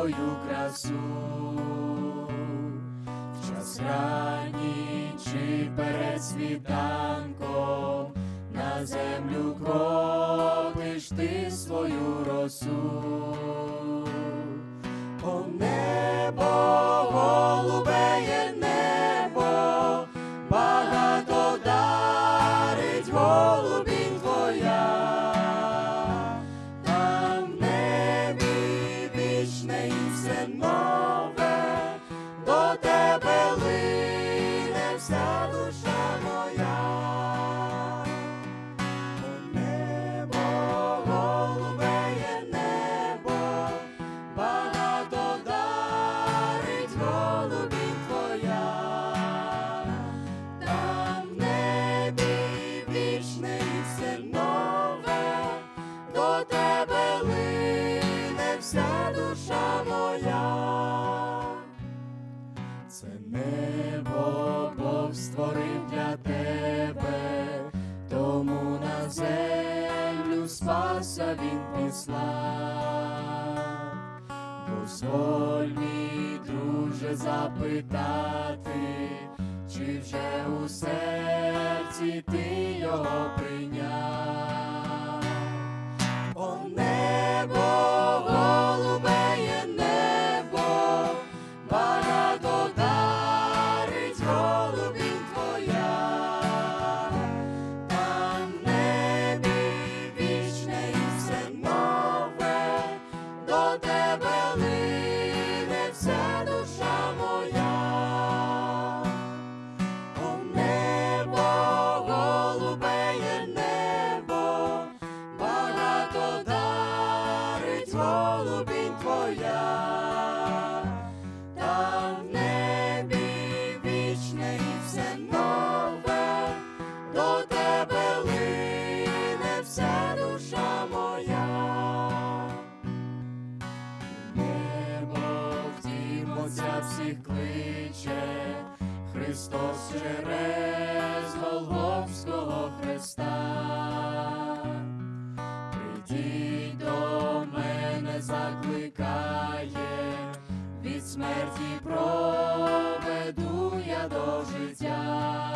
твою красу, в час ранній чи перед світанком на землю кротиш ти свою росу. Все нове, до тебе лине вся душа моя. О небо, голубеє небо, багато дарить голубінь післав. Дозволь мій друже запитати, чи вже у серці ти його прийняв. Голубінь твоя, там в небі вічне і все нове, до тебе лине вся душа моя. Небо в дім Отця всіх кличе, Христос через закликає, від смерті проведу я до життя.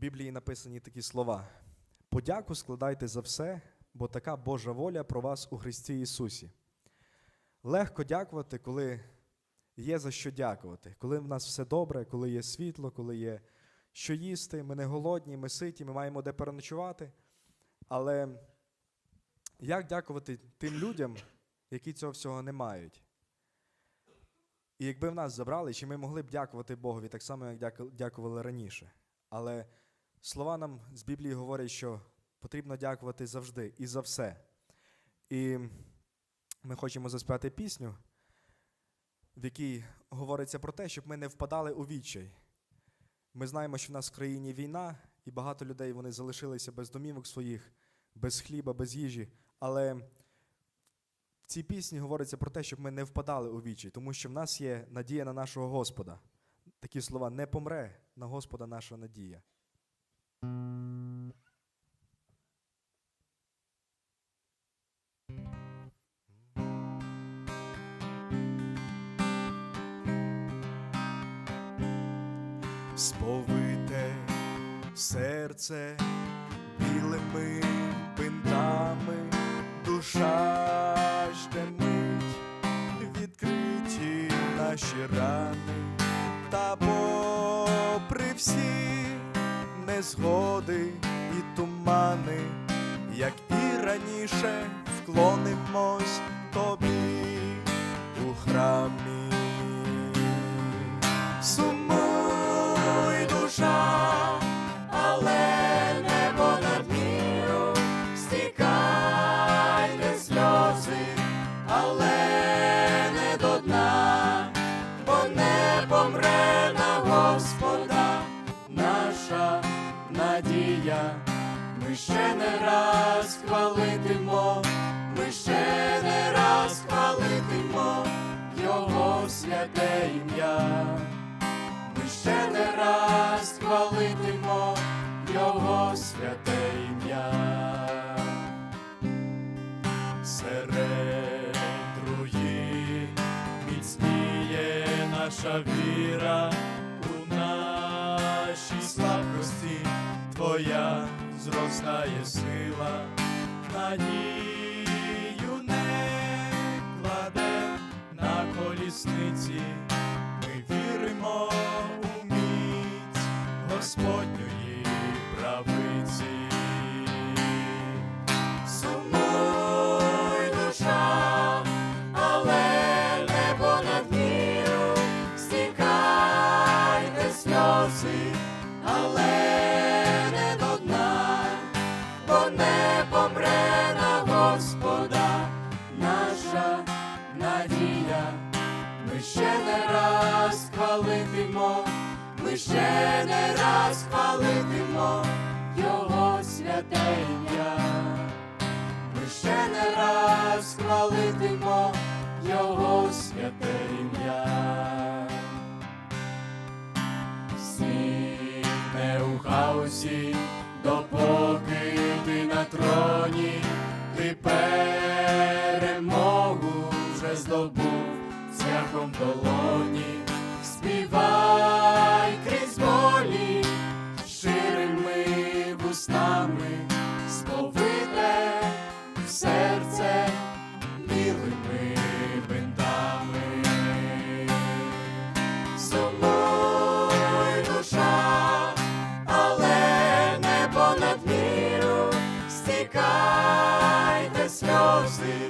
Біблії написані такі слова: Подяку складайте за все, бо така Божа воля про вас у Христі Ісусі. Легко дякувати, коли є за що дякувати, коли в нас все добре, коли є світло, коли є що їсти, ми не голодні, ми ситі, ми маємо де переночувати. Але як дякувати тим людям, які цього всього не мають? І якби в нас забрали, чи ми могли б дякувати Богові так само, як дякували раніше. Але слова нам з Біблії говорять, що потрібно дякувати завжди і за все. І ми хочемо заспівати пісню, в якій говориться про те, щоб ми не впадали у відчай. Ми знаємо, що в нас в країні війна, і багато людей вони залишилися без домівок своїх, без хліба, без їжі. Але в цій пісні говориться про те, щоб ми не впадали у вічі, тому що в нас є надія на нашого Господа. Такі слова не помре на Господа наша надія. Сповите серце білими бинтами, душа щемить, відкриті наші рани, та попри всі незгоди і тумани, як і раніше вклонимось тобі у храмі. Ми ще не раз хвалитимо, ми ще не раз хвалитимо Його святе ім'я. Ми ще не раз хвалитимо Його святе ім'я. Серед руїн міцніє наша віра у нашій слабкості, Твоя зростає сила, надію не кладе на колісниці, ми віримо у міць Господньої правиці. Сумуй не раз хвалитимо, ми ще не раз хвалитимо Його святе ім'я. Ми ще не раз хвалитимо Його святе ім'я. Сильне у хаосі, допоки цвяхом долоні, співай крізь болі, щирими вустами, сповите серце білими бинтами. Сумуй душа, але не понад міру, стікайте сльози,